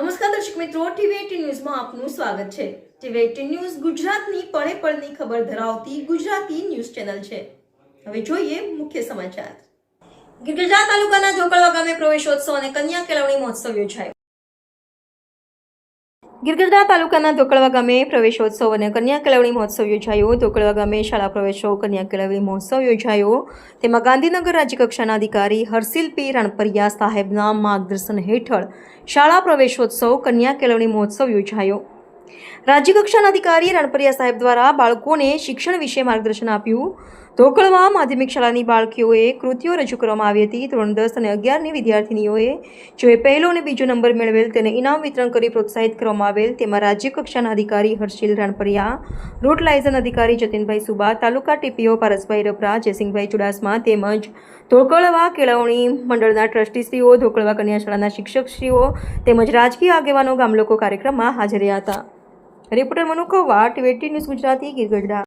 નમસ્કાર દર્શક મિત્રો ટીવી ન્યૂઝમાં આપનું સ્વાગત છે. ટીવી એટીન ન્યૂઝ ગુજરાતની પળે પળની ખબર ધરાવતી ગુજરાતી ન્યૂઝ ચેનલ છે. હવે જોઈએ મુખ્ય સમાચાર. ગિરગિરજા તાલુકાના ઢોકળવા ગામે પ્રવેશોત્સવ અને કન્યા કેળવણી મહોત્સવ યોજાયો. ગિરગડા તાલુકાના ધોકળવા ગામે પ્રવેશોત્સવ અને કન્યા કેળવણી મહોત્સવ યોજાયો. ધોકળવા ગામે શાળા પ્રવેશો, કન્યા કેળવણી મહોત્સવ યોજાયો. તેમાં ગાંધીનગર રાજ્યકક્ષાના અધિકારી હર્ષિલ પી. રણપરિયા સાહેબના માર્ગદર્શન હેઠળ શાળા પ્રવેશોત્સવ, કન્યા કેળવણી મહોત્સવ યોજાયો. રાજ્યકક્ષાના અધિકારી રણપરિયા સાહેબ દ્વારા બાળકોને શિક્ષણ વિશે માર્ગદર્શન આપ્યું. ધોકળમાં માધ્યમિક શાળાની બાળકીઓએ કૃતિઓ રજૂ કરવામાં આવી હતી. ધોરણ દસ અને અગિયારની વિદ્યાર્થીનીઓએ જોએ પહેલો અને બીજો નંબર મેળવેલ તેને ઇનામ વિતરણ કરી પ્રોત્સાહિત કરવામાં આવેલ. તેમાં રાજ્ય કક્ષાના અધિકારી હર્ષિલ રણપરિયા રૂટ લાયઝન અધિકારી જતીનભાઈ સુબા, તાલુકા ટીપીઓ પારસભાઈ રબરા, જયસિંહભાઈ ચુડાસમા તેમજ ધોકળવા કેળવણી મંડળના ટ્રસ્ટીશ્રીઓ, ધોકળવા કન્યા શાળાના શિક્ષકશ્રીઓ તેમજ રાજકીય આગેવાનો ગામલોકો કાર્યક્રમમાં હાજર રહ્યા હતા. Reporter Manu Kauva twenty news Gujarati Girgadhada